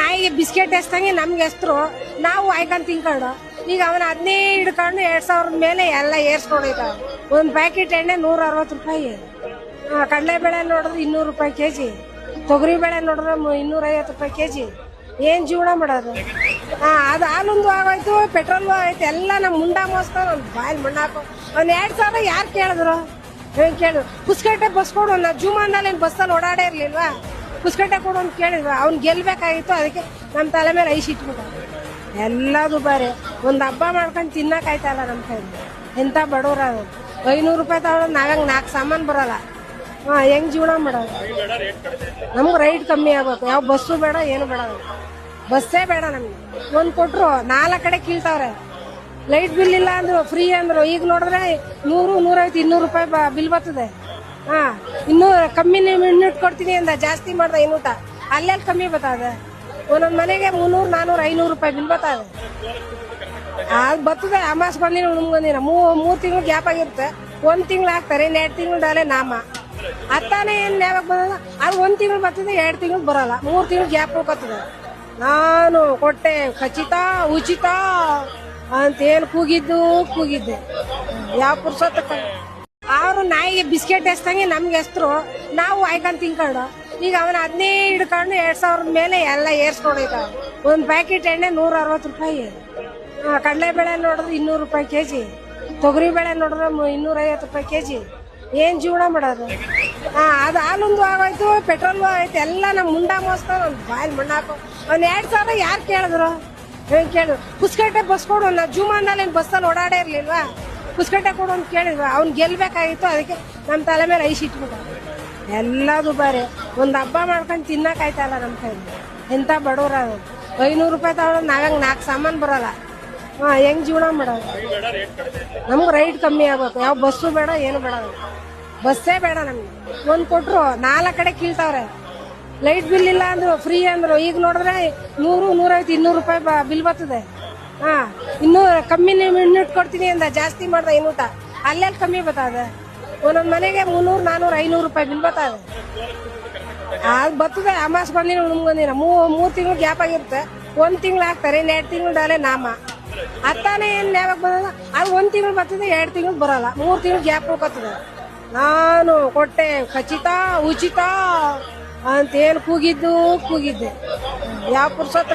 ನಾಯಿಗೆ ಬಿಸ್ಕೆಟ್ ಎಸ್ತಂಗೆ ನಮ್ಗೆ ಎಸ್ತರು. ನಾವು ಆಯ್ಕೊಂಡು ತಿನ್ಕೊಂಡು ಈಗ ಅವನ ಅದನ್ನೇ ಹಿಡ್ಕೊಂಡು ಎರಡ್ ಸಾವಿರದ ಮೇಲೆ ಎಲ್ಲ ಏರ್ಸ್ಕೊಂಡಿದ್ದಾವ ಒಂದು ಪ್ಯಾಕೆಟ್ ಎಣ್ಣೆ ನೂರ ಅರವತ್ತು ರೂಪಾಯಿ ಕಡಲೆಬೇಳೆ ನೋಡಿದ್ರೆ ಇನ್ನೂರು ರೂಪಾಯಿ ಕೆ ಜಿ ತೊಗರಿ ಬೇಳೆ ನೋಡಿದ್ರೆ ಇನ್ನೂರೈವತ್ತು ರೂಪಾಯಿ ಕೆ ಜಿ ಏನ್ ಜೀವನ ಮಾಡೋದು? ಹಾ ಅದು ಹಾಲೊಂದು ಆಗೋಯ್ತು, ಪೆಟ್ರೋಲ್ ಆಗೋಯ್ತು, ಎಲ್ಲ ನಮ್ಮ ಮುಂಡ ಮೋಸ್ತ ಒಂದು ಬಾಯಲ್ಲಿ ಮಣ್ಣಾಕು ಅವ್ನು ಎರಡು ಸಾವಿರ ಯಾರು ಕೇಳಿದ್ರು? ಕೇಳಿದ್ರು? ಪುಸ್ಕಟ್ಟೆ ಬಸ್ ಕೊಡು ನಾ ಜೂಮಾನಲ್ಲಿ ಬಸ್ಸಲ್ಲಿ ಓಡಾಡೇ ಇರ್ಲಿಲ್ವಾ? ಪುಸ್ಕಟ್ಟೆ ಕೊಡು ಅಂತ ಕೇಳಿದ್ರು. ಅವ್ನು ಗೆಲ್ಬೇಕಾಗಿತ್ತು, ಅದಕ್ಕೆ ನಮ್ಮ ತಲೆ ಮೇಲೆ ಐಸ್ ಇಟ್ಬಿಟ್ಟ ಎಲ್ಲ ದುಬಾರಿ ಒಂದು ಹಬ್ಬ ಮಾಡ್ಕೊಂಡು ತಿನ್ನಕ್ಕಾಯ್ತಲ್ಲ ನಮ್ಮ ಕೈಲಿ. ಎಂಥ ಬಡವ್ರ ಅದು. ಐನೂರು ರೂಪಾಯಿ ತಗೊಂಡು ನಾವಂಗೆ ನಾಲ್ಕು ಸಾಮಾನು ಬರಲ್ಲ. ಹಾಂ, ಹೆಂಗ್ ಜೀವನ ಮಾಡೋದು? ನಮ್ಗೆ ರೈಟ್ ಕಮ್ಮಿ ಆಗಬೇಕು. ಯಾವ ಬಸ್ಸು ಬೇಡ, ಏನು ಬೇಡ ಬಸ್ಸೇ ಬೇಡ ನಮಗೆ. ಒಂದು ಕೊಟ್ಟರು ನಾಲ್ಕು ಕಡೆ ಕೀಳ್ತಾವ್ರೆ. ಲೈಟ್ ಬಿಲ್ ಇಲ್ಲ ಅಂದ್ರು ಫ್ರೀ ಅಂದ್ರು. ಈಗ ನೋಡಿದ್ರೆ ನೂರು, ನೂರೈವತ್ತು, ಇನ್ನೂರು ರೂಪಾಯಿ ಬಿಲ್ ಬರ್ತದೆ. ಹಾ, ಇನ್ನೂ ಕಮ್ಮಿ ಮಿನಿಟ್ ಕೊಡ್ತೀನಿ ಅಂದ, ಜಾಸ್ತಿ ಮಾಡ್ದ ಇನ್ನೂಟ ಅಲ್ಲೆಲ್ಲಿ ಕಮ್ಮಿ ಬತ್ತದ? ಒಂದೊಂದ್ ಮನೆಗೆ ಮುನ್ನೂರು, ನಾನೂರು, ಐನೂರು ರೂಪಾಯಿ ಬಿಲ್ ಬತ್ತದ. ಅದು ಬರ್ತದೆ ಅಮಾಸ್ ಬಂದಿನ ಉಣ್ಗೊಂದಿನ ಮೂ, ಮೂರು ತಿಂಗಳು ಗ್ಯಾಪ್ ಆಗಿರುತ್ತೆ. ಒಂದು ತಿಂಗಳು ಹಾಕ್ತಾರೆ ಇನ್ನು ಎರಡು ತಿಂಗಳು ಡಾಲೆ ನಾಮ. ಅತ್ತಾನೆ ಏನು ಯಾವಾಗ ಬಂದದ ಅದು ಒಂದು ತಿಂಗಳು ಬರ್ತದೆ ಎರಡು ತಿಂಗಳು ಬರಲ್ಲ. ಮೂರು ತಿಂಗಳು ಗ್ಯಾಪ್ ಹೋಗತ್ತದ ನಾನು ಕೊಟ್ಟೆ, ಖಚಿತ, ಉಚಿತ, ಅಂತ ಏನು ಕೂಗಿದ್ದು, ಕೂಗಿದ್ದೆ. ಯಾವ ಅವರು ನಾಯಿಗೆ ಬಿಸ್ಕೆಟ್ ಎಸ್ತಂಗೆ ನಮ್ಗೆ ಹೆಸ್ರು ನಾವು ಆಯ್ಕೊಂಡು ತಿನ್ಕೊಂಡು ಈಗ ಅವನ ಅದನ್ನೇ ಹಿಡ್ಕೊಂಡು ಎರಡ್ ಸಾವಿರದ ಮೇಲೆ ಎಲ್ಲ ಏರ್ಸ್ಕೊಂಡೈತ ಒಂದು ಪ್ಯಾಕೆಟ್ ಎಣ್ಣೆ ನೂರ ಅರವತ್ತು ರೂಪಾಯಿ ಕಡಲೆಬೇಳೆ ನೋಡಿದ್ರೆ ಇನ್ನೂರು ರೂಪಾಯಿ ಕೆ ಜಿ ತೊಗರಿ ಬೇಳೆ ನೋಡಿದ್ರೆ ಇನ್ನೂರೈವತ್ತು ರೂಪಾಯಿ ಕೆ ಜಿ ಏನ್ ಜೀವನ ಮಾಡೋದು? ಹಾ ಅದು ಹಾಲೊಂದು ಆಗೋಯ್ತು ಪೆಟ್ರೋಲ್ ಆಗೋಯ್ತು, ಎಲ್ಲ ನಮ್ಮ ಮುಂಡ ಮೋಸ್ತಾವ ಒಂದು ಬಾಯಲ್ಲಿ ಮಣ್ಣಾಕು. ಅವ್ನು ಎರಡ್ ಸಾವಿರ ಯಾರು ಕೇಳಿದ್ರು? ಕೇಳಿದ್ರು? ಪುಸ್ಕಟ್ಟೆ ಬಸ್ ಕೊಡು ನಾ ಜೂಮಾನಲ್ಲಿ ಬಸ್ಸಲ್ಲಿ ಓಡಾಡೇ ಇರ್ಲಿಲ್ವಾ? ಪುಸ್ಕಟ್ಟೆ ಕೊಡು ಅಂತ ಕೇಳಿದ್ವಿ, ಅವ್ನು ಗೆಲ್ಬೇಕಾಗಿತ್ತು, ಅದಕ್ಕೆ ನಮ್ಮ ತಲೆ ಮೇಲೆ ಐಸ್ ಇಟ್ಬಿಟ್ಟು. ಎಲ್ಲ ದುಬಾರಿ ಒಂದು ಹಬ್ಬ ಮಾಡ್ಕೊಂಡು ತಿನ್ನಕ್ಕಾಯ್ತಲ್ಲ ನಮ್ಮ ಕೈಲಿ. ಎಂಥ ಬಡವ್ರ ಅದು. ಐನೂರು ರೂಪಾಯಿ ತಗೊಂಡು ನಾವಂಗೆ ನಾಲ್ಕು ಸಾಮಾನು ಬರೋಲ್ಲ. ಹಾಂ, ಹೆಂಗ್ ಜೀವನ ಮಾಡೋದು? ನಮ್ಗೆ ರೈಟ್ ಕಮ್ಮಿ ಆಗ್ಬೇಕು. ಯಾವ ಬಸ್ಸು ಬೇಡ, ಏನು ಬೇಡ ಬಸ್ಸೇ ಬೇಡ ನಮಗೆ. ಒಂದು ಕೊಟ್ಟರು ನಾಲ್ಕು ಕಡೆ ಕೀಳ್ತಾವ್ರೆ. ಲೈಟ್ ಬಿಲ್ ಇಲ್ಲ ಅಂದ್ರು ಫ್ರೀ ಅಂದ್ರು. ಈಗ ನೋಡಿದ್ರೆ ನೂರು, ನೂರೈವತ್ತು, ಇನ್ನೂರು ರೂಪಾಯಿ ಬಿಲ್ ಬರ್ತದೆ. ಹಾ, ಇನ್ನೂ ಕಮ್ಮಿ ಮಿನಿಟ್ ಕೊಡ್ತೀನಿ ಅಂದ, ಜಾಸ್ತಿ ಮಾಡ್ದ ಇನ್ನೂಟ ಅಲ್ಲೆಲ್ಲಿ ಕಮ್ಮಿ ಬತ್ತದ ಒಂದೊಂದ್ ಮನೆಗೆ ಮುನ್ನೂರು, ನಾನೂರು, ಐನೂರು ರೂಪಾಯಿ ಬಿಲ್ ಬರ್ತದೆ ಅದು ಬರ್ತದೆ ಅಮಾಸ್ ಬಂದಿನ ಉಣ್ಗೊಂದಿನ ಮೂರ್ ತಿಂಗಳು ಗ್ಯಾಪ್ ಆಗಿರುತ್ತೆ. ಒಂದು ತಿಂಗಳು ಹಾಕ್ತಾರೆ ಇನ್ನು ಎರಡು ತಿಂಗಳು ಡಾಲೆ ನಾಮ. ಅತ್ತಾನೆ ಏನ್ ಯಾವಾಗ ಬರೋದು ಅದು ಒಂದು ತಿಂಗಳು ಬರ್ತದೆ ಎರಡು ತಿಂಗಳು ಬರಲ್ಲ. ಮೂರು ತಿಂಗಳು ಗ್ಯಾಪ್ ಹೋಗ್ತದೆ ನಾನು ಕೊಟ್ಟೆ, ಖಚಿತ, ಉಚಿತ ಅಂತೇನು ಕೂಗಿದ್ದು, ಕೂಗಿದ್ದೆ. ಯಾವ ಪುರ್ಸೊತ್ತ